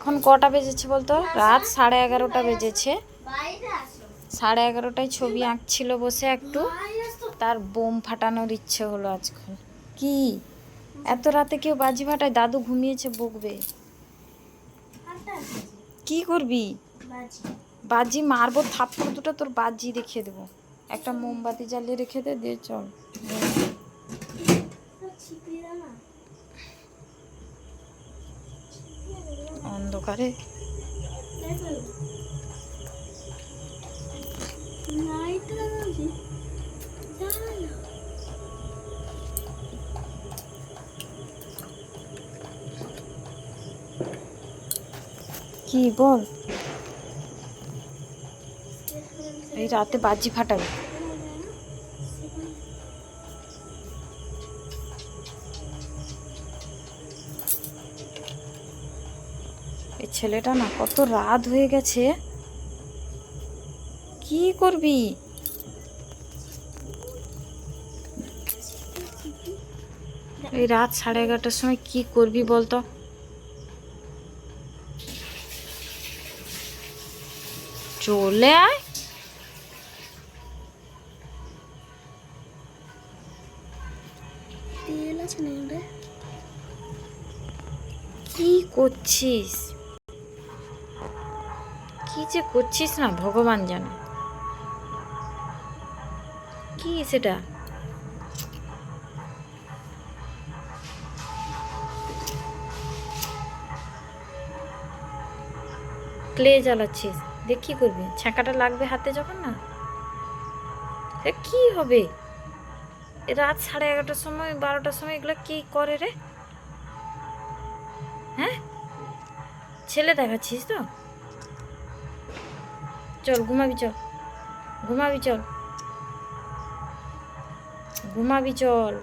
এখন কটা বেজেছে বলতো? রাত সাড়ে এগারোটা বেজেছে। সাড়ে এগারোটায় ছবি আঁকছিল বসে একটু। তার বোম ফাটানোর ইচ্ছে হলো আজকাল। কি? এত রাতে কেউ বাজি ফাটায়? দাদু ঘুমিয়েছে, বকবে। কি করবি? বাজি মারবো, থাপ্পড় দুটো, তোর বাজি রেখে দেবো। একটা মোমবাতি জ্বালিয়ে রেখে দে, দিয়ে চল। অন্ধকারে কি বল? এই রাতে বাজি ফাটাবে। এই ছেলেটা না কত রাত হয়ে গেছে। কি করবি? এই রাত সাড়ে এগারোটার সময় কি করবি বলতো? চলে আয়। কি করছিস? কি যে করছিস না ভগবান জানে কি সেটা? ক্লে জ্বালাচ্ছিস। দেখ কি করবি? ছ্যাঁকাটা লাগবে হাতে যখন না? কি হবে? রাত সাড়ে এগারোটার সময়, বারোটার সময় এগুলো কি করে রে? হ্যাঁ? ছেলে দেখাচ্ছিস তো? চল ঘুমাবি চল ঘুমাবি চল ঘুমাবি চল।